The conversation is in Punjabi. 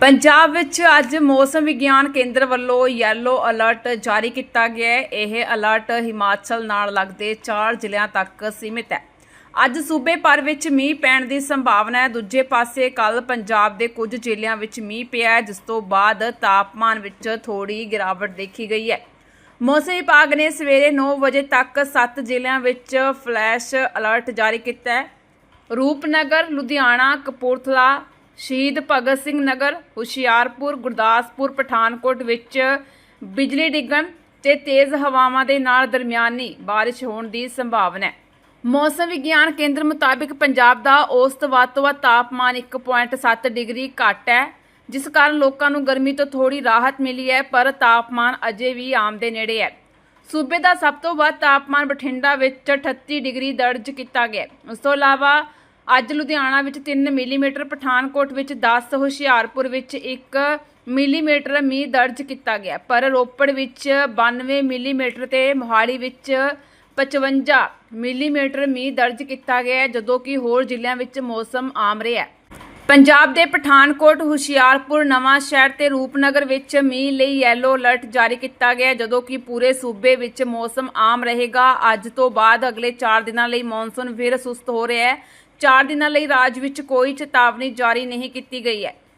ਪੰਜਾਬ ਵਿੱਚ ਅੱਜ ਮੌਸਮ ਵਿਗਿਆਨ ਕੇਂਦਰ ਵੱਲੋਂ ਯੈਲੋ ਅਲਰਟ ਜਾਰੀ ਕੀਤਾ ਗਿਆ ਹੈ। ਇਹ ਅਲਰਟ ਹਿਮਾਚਲ ਨਾਲ ਲੱਗਦੇ 4 ਜ਼ਿਲ੍ਹਿਆਂ ਤੱਕ ਸੀਮਿਤ ਹੈ। ਅੱਜ ਸੂਬੇ ਭਰ ਵਿੱਚ ਮੀਂਹ ਪੈਣ ਦੀ ਸੰਭਾਵਨਾ ਹੈ। ਦੂਜੇ ਪਾਸੇ ਕੱਲ ਪੰਜਾਬ ਦੇ ਕੁਝ ਜ਼ਿਲ੍ਹਿਆਂ ਵਿੱਚ ਮੀਂਹ ਪਿਆ ਜਿਸ ਤੋਂ ਬਾਅਦ ਤਾਪਮਾਨ ਵਿੱਚ ਥੋੜੀ ਗਿਰਾਵਟ ਦੇਖੀ ਗਈ ਹੈ। ਮੌਸਮ ਵਿਭਾਗ ਨੇ ਸਵੇਰੇ 9 ਵਜੇ ਤੱਕ 7 ਜ਼ਿਲ੍ਹਿਆਂ ਵਿੱਚ ਫਲੈਸ਼ ਅਲਰਟ ਜਾਰੀ ਕੀਤਾ ਹੈ। ਰੂਪਨਗਰ, ਲੁਧਿਆਣਾ, ਕਪੂਰਥਲਾ ਸ਼ਹੀਦ ਭਗਤ ਸਿੰਘ ਨਗਰ, ਹੁਸ਼ਿਆਰਪੁਰ, ਗੁਰਦਾਸਪੁਰ, ਪਠਾਨਕੋਟ ਵਿੱਚ ਬਿਜਲੀ ਡਿੱਗਣ ਤੇ ਤੇਜ਼ ਹਵਾਵਾਂ ਦੇ ਨਾਲ ਦਰਮਿਆਨੀ ਬਾਰਿਸ਼ ਹੋਣ ਦੀ ਸੰਭਾਵਨਾ ਹੈ। ਮੌਸਮ ਵਿਗਿਆਨ ਕੇਂਦਰ ਮੁਤਾਬਿਕ ਪੰਜਾਬ ਦਾ ਔਸਤ ਵੱਧ ਤੋਂ ਵੱਧ ਤਾਪਮਾਨ 1.7 ਡਿਗਰੀ ਘੱਟ ਹੈ, ਜਿਸ ਕਾਰਨ ਲੋਕਾਂ ਨੂੰ ਗਰਮੀ ਤੋਂ ਥੋੜੀ ਰਾਹਤ ਮਿਲੀ ਹੈ, ਪਰ ਤਾਪਮਾਨ ਅਜੇ ਵੀ ਆਮ ਦੇ ਨੇੜੇ ਹੈ। ਸੂਬੇ ਦਾ ਸਭ ਤੋਂ ਵੱਧ ਤਾਪਮਾਨ ਬਠਿੰਡਾ ਵਿੱਚ 38 ਡਿਗਰੀ ਦਰਜ ਕੀਤਾ ਗਿਆ ਉਸ ਤੋਂ ਇਲਾਵਾ ਅੱਜ ਲੁਧਿਆਣਾ ਵਿੱਚ 3 ਮਿਲੀਮੀਟਰ ਪਠਾਨਕੋਟ ਵਿੱਚ 10 ਹੁਸ਼ਿਆਰਪੁਰ ਵਿੱਚ 1 ਮਿਲੀਮੀਟਰ ਮੀਂਹ ਦਰਜ ਕੀਤਾ ਗਿਆ। ਪਰ ਰੋਪੜ ਵਿੱਚ 92 ਮਿਲੀਮੀਟਰ ਤੇ ਮੋਹਾਲੀ ਵਿੱਚ 55 ਮਿਲੀਮੀਟਰ ਮੀਂਹ ਦਰਜ ਕੀਤਾ ਗਿਆ ਜਦੋਂ ਕਿ ਹੋਰ ਜ਼ਿਲ੍ਹਿਆਂ ਵਿੱਚ ਮੌਸਮ ਆਮ ਰਿਹਾ ਹੈ। ਪੰਜਾਬ ਦੇ ਪਠਾਨਕੋਟ, ਹੁਸ਼ਿਆਰਪੁਰ ਨਵਾਂ ਸ਼ਹਿਰ ਤੇ ਰੂਪਨਗਰ ਵਿੱਚ ਮੀਂਹ ਲਈ ਯੈਲੋ ਅਲਰਟ ਜਾਰੀ ਕੀਤਾ ਗਿਆ ਜਦੋਂ ਕਿ ਪੂਰੇ ਸੂਬੇ ਵਿੱਚ ਮੌਸਮ ਆਮ ਰਹੇਗਾ। ਅੱਜ ਤੋਂ ਬਾਅਦ ਅਗਲੇ 4 ਦਿਨਾਂ ਲਈ ਮੌਨਸੂਨ ਫਿਰ ਸੁਸਤ ਹੋ ਰਿਹਾ ਹੈ। 4 ਦਿਨਾਂ ਲਈ ਰਾਜ ਵਿੱਚ ਕੋਈ ਚੇਤਾਵਨੀ ਜਾਰੀ ਨਹੀਂ ਕੀਤੀ ਗਈ ਹੈ।